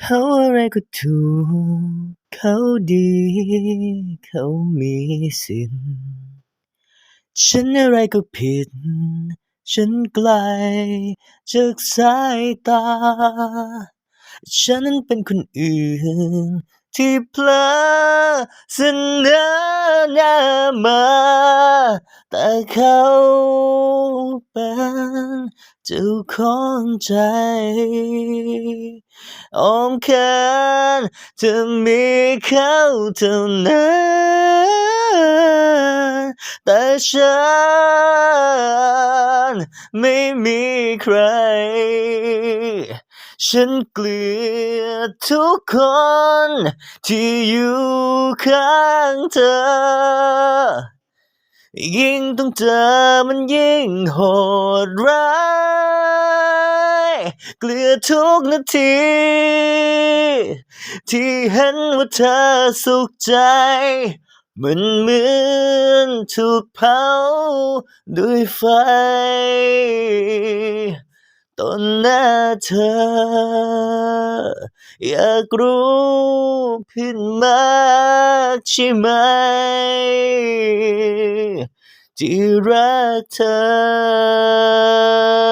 เขาอะไรก็ถูก เขาดี เขามีสิทธิ์ ฉันอะไรก็ผิด ฉันไกลจากสายตา ฉันนั้นเป็นคนอื่น ที่เผลอเสนอหน้ามา แต่เขาเป็นเจ้าของใจ อ้อมแขนเธอมีเขาเท่านั้นแต่ฉันไม่มีใคร ฉันเกลียดทุกคนที่อยู่ข้างเธอ ยิ่งต้องเจอมันยิ่งโหดร้าย เกลียดทุกนาที ที่เห็นว่าเธอสุขใจ มันเหมือนถูกเผาด้วยไฟต่อหน้าเธอ อยากรู้ผิดมากใช่ไหม ที่รักเธอ